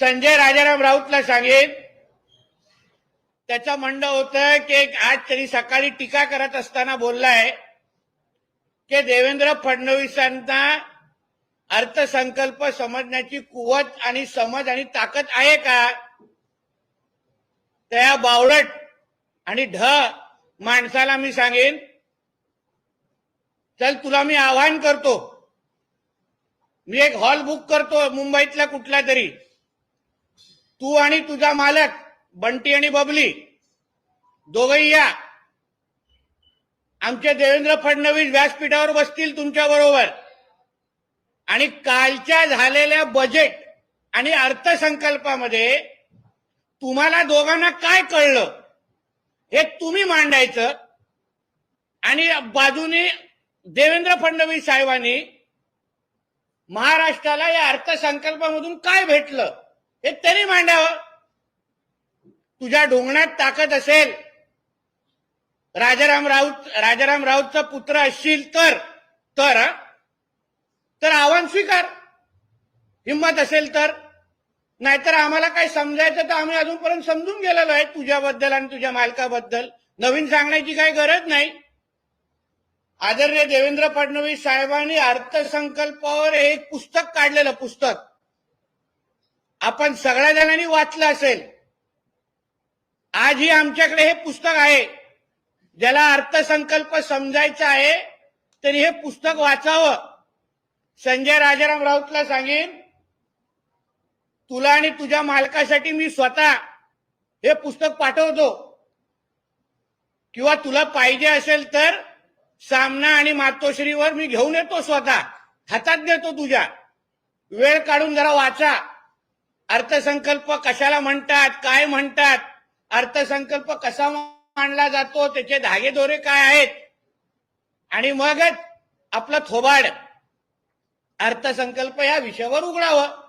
संजय राजाराम राऊतला सांगेन. त्याचं म्हणणं होतं की आज त्यांनी सकाळी टीका करत असताना बोललाय की देवेंद्र फडणवीसांना अर्थसंकल्प समजण्याची कुवत आणि समज आणि ताकद आहे का? त्या बावळट आणि ढ माणसाला मी सांगेन. चल तुला मी आवाहन करतो. मी एक हॉल बुक करतो मुंबईतला कुठला तरी. तू आणि तुझा मालक बंटी आणि बबली दोघही या. आमचे देवेंद्र फडणवीस व्यासपीठावर बसतील तुमच्या बरोबर. आणि कालच्या झालेल्या बजेट आणि अर्थसंकल्पामध्ये तुम्हाला दोघांना काय कळलं हे तुम्ही मांडायचं. आणि बाजूने देवेंद्र फडणवीस साहेबांनी महाराष्ट्राला या अर्थसंकल्पामधून काय भेटलं हे त्यांनी मांडावं. तुझ्या डोंगणात ताकद असेल. राजाराम राऊत राजाराम राऊतचा पुत्र असशील तर तर तर आव्हान स्वीकार. हिंमत असेल तर. नाहीतर आम्हाला काय समजायचं तर आम्ही अजूनपर्यंत समजून गेलेलो आहे तुझ्याबद्दल आणि तुझ्या मालकाबद्दल. नवीन सांगण्याची काही गरज नाही. आदरणीय देवेंद्र फडणवीस साहेबांनी अर्थसंकल्पावर एक पुस्तक काढलेलं पुस्तक. आपण सगळ्या जणांनी वाचलं असेल. आजही आमच्याकडे हे पुस्तक आहे. ज्याला अर्थसंकल्प समजायचा आहे तरी हे पुस्तक वाचावं. संजय राजाराम राऊतला सांगेन तुला आणि तुझ्या मालकासाठी मी स्वतः हे पुस्तक पाठवतो. किंवा तुला पाहिजे असेल तर सामना आणि मातोश्रीवर मी घेऊन येतो स्वतः. हातात देतो तुझ्या. वेळ काढून जरा वाचा. अर्थसंकल्प कशाला म्हणतात काय म्हणतात? अर्थसंकल्प कसा मांडला जातो? त्याचे धागेदोरे काय आहेत? आणि मगच आपलं थोबाड. अर्थसंकल्प या विषयावर उघडावं.